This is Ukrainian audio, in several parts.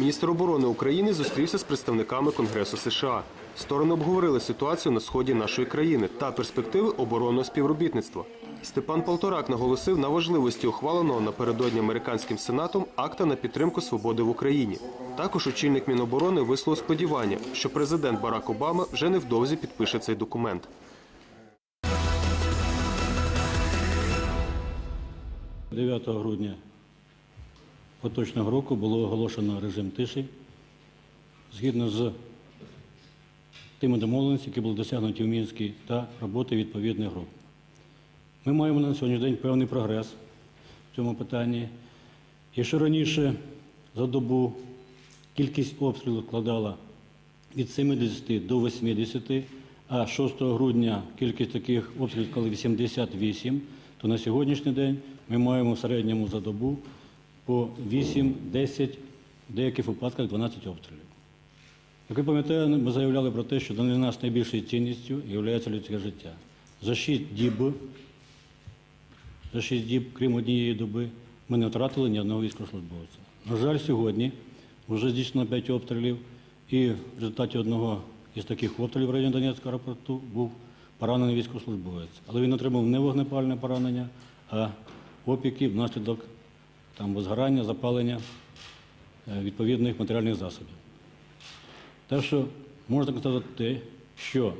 міністр оборони України зустрівся з представниками Конгресу США. Сторони обговорили ситуацію на сході нашої країни та перспективи оборонного співробітництва. Степан Полторак наголосив на важливості ухваленого напередодні американським сенатом акта на підтримку свободи в Україні. Також очільник Міноборони висловив сподівання, що президент Барак Обама вже невдовзі підпише цей документ. – 9 грудня поточного року було оголошено режим тиші згідно з тими домовленостями, які були досягнуті в Мінській, та роботи відповідних груп. Ми маємо на сьогоднішній день певний прогрес в цьому питанні. Якщо раніше за добу кількість обстрілів складала від 70 до 80, а 6 грудня кількість таких обстрілів склала 88, то на сьогоднішній день ми маємо в середньому за добу по 8, 10, в деяких випадках 12 обстрілів. Як ви пам'ятаєте, ми заявляли про те, що для нас найбільшою цінністю є людське життя. За 6 діб, за 6 діб, крім однієї доби, ми не втратили ні одного військовослужбовця. На жаль, сьогодні вже здійснено 5 обстрілів, і в результаті одного із таких обстрілів в районі Донецького аеропорту був поранений військовослужбовець. Але він отримав не вогнепальне поранення, а опіки внаслідок там, возгорання, запалення е, відповідних матеріальних засобів. Так що можна сказати те, що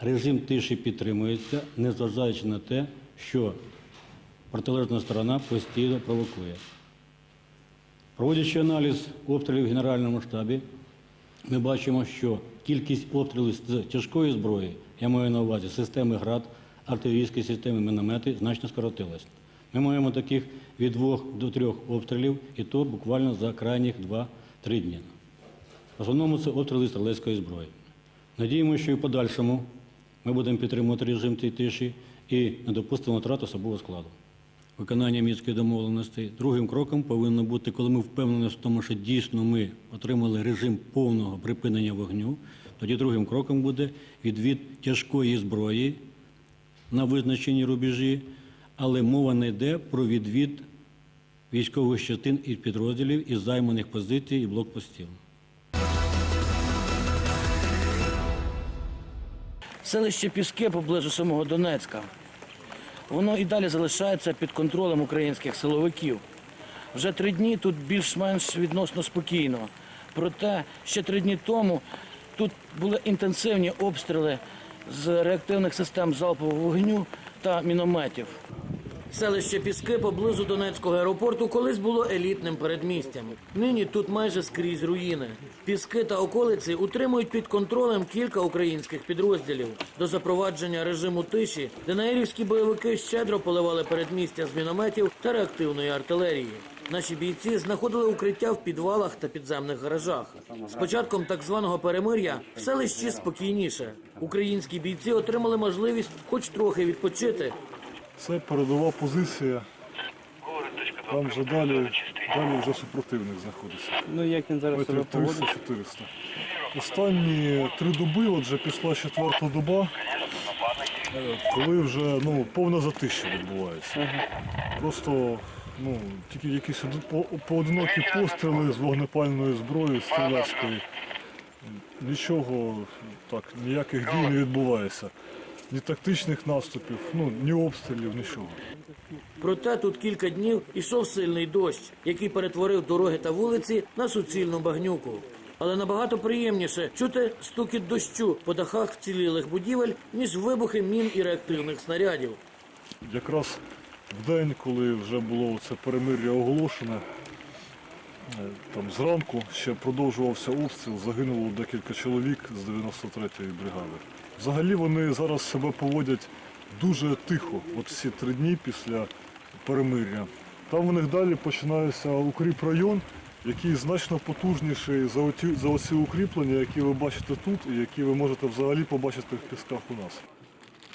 режим тиші підтримується, незважаючи на те, що протилежна сторона постійно провокує. Проводячи аналіз обстрілів в Генеральному штабі, ми бачимо, що кількість обстрілів з тяжкої зброї, я маю на увазі системи ГРАД, артилерійські системи, міномети, значно скоротилась. Ми маємо таких від двох до трьох обстрілів, і то буквально за крайніх 2-3 дні. В основному це обстріли стрілецької зброї. Надіємося, що і в подальшому ми будемо підтримувати режим цієї тиші і не допустимо втрат особового складу. Виконання мінської домовленості другим кроком повинно бути, коли ми впевнені в тому, що дійсно ми отримали режим повного припинення вогню. Тоді другим кроком буде відвід тяжкої зброї на визначені рубежі, але мова не йде про відвід військових частин і підрозділів із займаних позицій і блокпостів. Селище Піски поблизу самого Донецька. Воно і далі залишається під контролем українських силовиків. Вже три дні тут більш-менш відносно спокійно. Проте ще три дні тому тут були інтенсивні обстріли з реактивних систем залпового вогню та мінометів. Селище Піски поблизу Донецького аеропорту колись було елітним передмістям. Нині тут майже скрізь руїни. Піски та околиці утримують під контролем кілька українських підрозділів. До запровадження режиму тиші ДНРівські бойовики щедро поливали передмістя з мінометів та реактивної артилерії. Наші бійці знаходили укриття в підвалах та підземних гаражах. З початком так званого перемир'я в селищі спокійніше. Українські бійці отримали можливість хоч трохи відпочити Це передова позиція. Там вже далі, далі вже супротивник знаходиться. Ну як він зараз Метрів 300-400. Останні три доби, от вже пішла четверта доба, коли вже ну, повне затища відбувається. Просто ну, тільки якісь поодинокі постріли з вогнепальної зброї, стрілецької. Нічого так, ніяких дій не відбувається. Ні тактичних наступів, ну, ні обстрілів, нічого. Проте тут кілька днів ішов сильний дощ, який перетворив дороги та вулиці на суцільну багнюку. Але набагато приємніше чути стукіт дощу по дахах вцілілих будівель, ніж вибухи мін і реактивних снарядів. Якраз в день, коли вже було це перемир'я оголошене, е, там зранку ще продовжувався обстріл, загинуло декілька чоловік з 93-ї бригади. Взагалі вони зараз себе поводять дуже тихо, от всі три дні після перемир'я. Там у них далі починається укріпрайон, який значно потужніший за оті, за оці укріплення, які ви бачите тут, і які ви можете взагалі побачити в пісках у нас.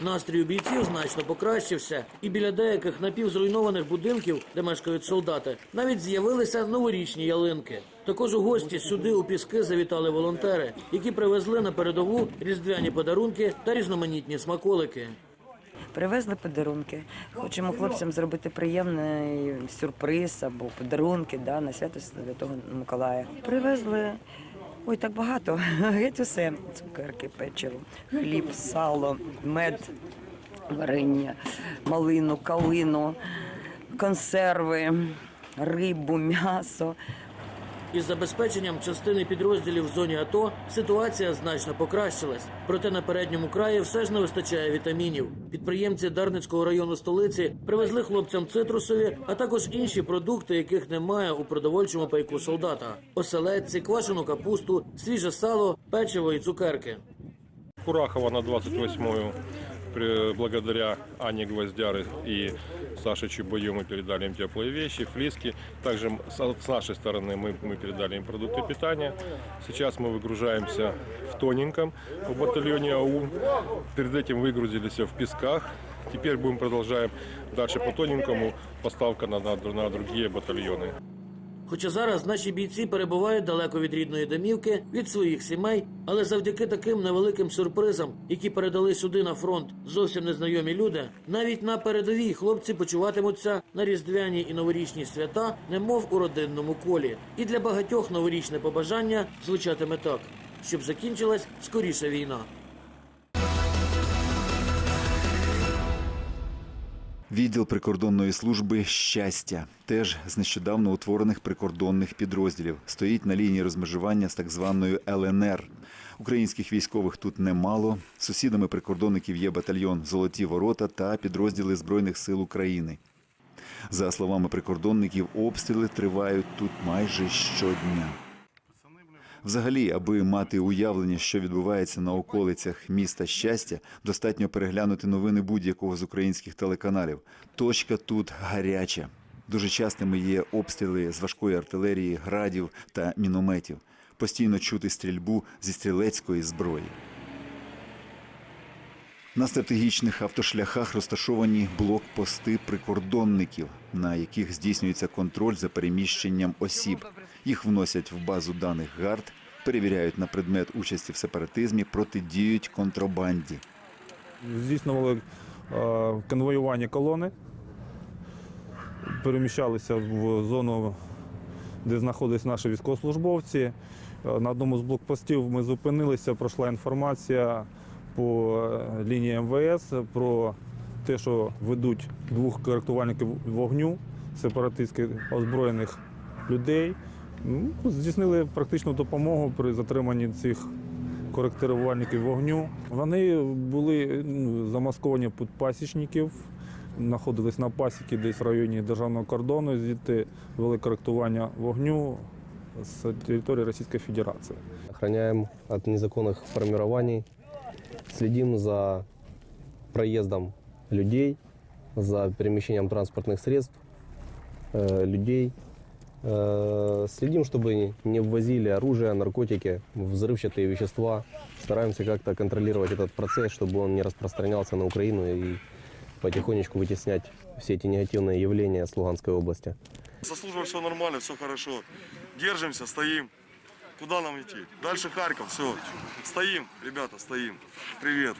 Настрій у бійців значно покращився, і біля деяких напівзруйнованих будинків, де мешкають солдати, навіть з'явилися новорічні ялинки. Також у гості сюди у піски завітали волонтери, які привезли на передову різдвяні подарунки та різноманітні смаколики. Привезли подарунки. Хочемо хлопцям зробити приємний сюрприз або подарунки да, на свято Святого Миколая. Привезли. Ой, так багато. Геть усе. Цукерки, печиво, хліб, сало, мед, варення, малину, калину, консерви, рибу, м'ясо. Із забезпеченням частини підрозділів в зоні АТО ситуація значно покращилась. Проте на передньому краї все ж не вистачає вітамінів. Підприємці Дарницького району столиці привезли хлопцям цитрусові, а також інші продукти, яких немає у продовольчому пайку солдата: оселедці, квашену капусту, свіже сало, печиво і цукерки. Курахова на 28-ю При- Благодаря Ане Гвоздяры и Саше Чубою мы передали им теплые вещи, флиски. Также м- с с нашей стороны мы, мы передали им продукты питания. Сейчас мы выгружаемся в Тоненьком в батальоне АУ. Перед этим выгрузились в Песках. Теперь будем продолжаем дальше по Тоненькому поставка на, на, на другие батальоны. Хоча зараз наші бійці перебувають далеко від рідної домівки, від своїх сімей, але завдяки таким невеликим сюрпризам, які передали сюди на фронт зовсім незнайомі люди, навіть на передовій хлопці почуватимуться на різдвяні і новорічні свята, немов у родинному колі. І для багатьох новорічне побажання звучатиме так, щоб закінчилась скоріше війна. Відділ прикордонної служби щастя теж з нещодавно утворених прикордонних підрозділів стоїть на лінії розмежування з так званою ЛНР. Українських військових тут немало. Сусідами прикордонників є батальйон Золоті ворота та підрозділи Збройних сил України. За словами прикордонників, обстріли тривають тут майже щодня. Взагалі, аби мати уявлення, що відбувається на околицях міста щастя, достатньо переглянути новини будь-якого з українських телеканалів. Точка тут гаряча. Дуже частими є обстріли з важкої артилерії, градів та мінометів. Постійно чути стрільбу зі стрілецької зброї. На стратегічних автошляхах розташовані блокпости прикордонників, на яких здійснюється контроль за переміщенням осіб. Їх вносять в базу даних ГАРД, перевіряють на предмет участі в сепаратизмі, протидіють контрабанді. здійснювали е, конвоювання колони, переміщалися в зону, де знаходились наші військовослужбовці. Е, На одному з блокпостів ми зупинилися, пройшла інформація по е, лінії МВС про те, що ведуть двох коректувальників вогню сепаратистських озброєних людей. Ну, Здійснили практичну допомогу при затриманні цих коректирувальників вогню. Вони були ну, замасковані під пасічників, знаходились на пасіки десь в районі державного кордону, звідти вели коректування вогню з території Російської Федерації. Охраняем от незаконных формирований, следим за проездом людей, за перемещением транспортных средств, э, людей. Э, Следим, чтобы не ввозили оружие, наркотики, взрывчатые вещества. Стараемся как-то контролировать этот процесс, чтобы он не распространялся на Украину и потихонечку вытеснять все эти негативные явления с Луганской области. Со службой все нормально, все хорошо. Держимся, стоим. Куда нам идти? Дальше Харьков, все. Стоим, ребята, стоим. Привет.